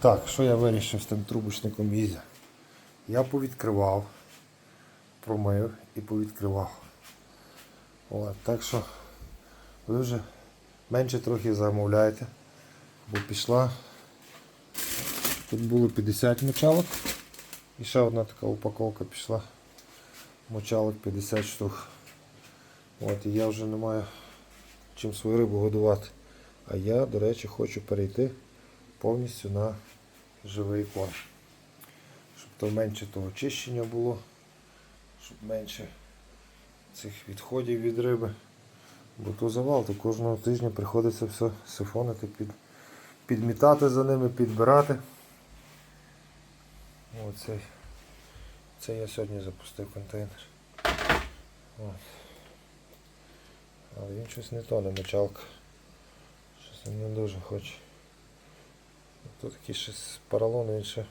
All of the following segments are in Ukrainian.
Так, що я вирішив з тим трубочником Ізя? Я повідкривав, промив і повідкривав. От, так що ви вже менше трохи замовляєте, бо пішла. Тут було 50 мочалок. І ще одна така упаковка пішла. Мочалок 50 штук. От, і я вже не маю чим свою рибу годувати. А я, до речі, хочу перейти повністю на живий корм. Щоб то менше того очищення було, щоб менше цих відходів від риби. Бо то завал, то кожного тижня приходиться все сифонити, під, підмітати за ними, підбирати. Оцей. Це я сьогодні запустив контейнер. От. Але він щось не то, не мочалка. Щось не дуже хоче. Тут такий ще з він ще.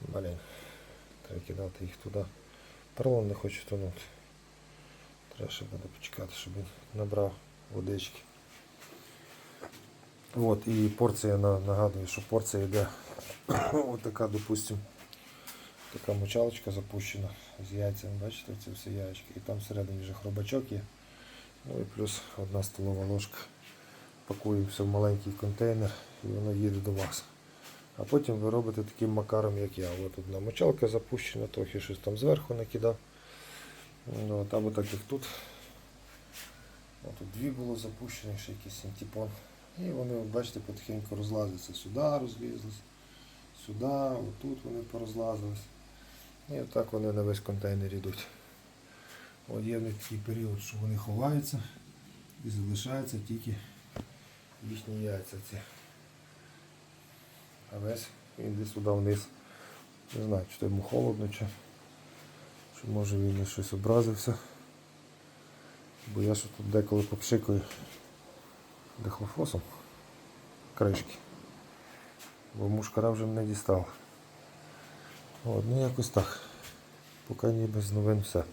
Блін. Треба кидати їх туди. Поролон не хоче тонути. Треба ще буде почекати, щоб він набрав водички. От, і порція на- нагадую, що порція йде от така, допустим, така мочалочка запущена з яйцями, бачите, це все яєчки. І там всередині вже хробачок є. Ну і плюс одна столова ложка. Пакую все в маленький контейнер і воно їде до вас. А потім ви робите таким макаром, як я. От одна мочалка запущена, трохи щось там зверху накидав. Ну, от, або так як тут. От тут дві було запущені, ще якийсь синтепон. І вони, от, бачите, потихеньку розлазяться. Сюди розлізлись, сюди, отут вони порозлазились. І отак вони на весь контейнер йдуть. От є в них такий період, що вони ховаються і залишаються тільки їхні яйця ці. А весь йде сюди вниз. Не знаю, чи то йому холодно, чи, чи може він на щось образився. Бо я що тут деколи попшикаю дихлофосом кришки. Бо мушкара вже мене дістала. От, ну якось так. Поки ніби з новин все.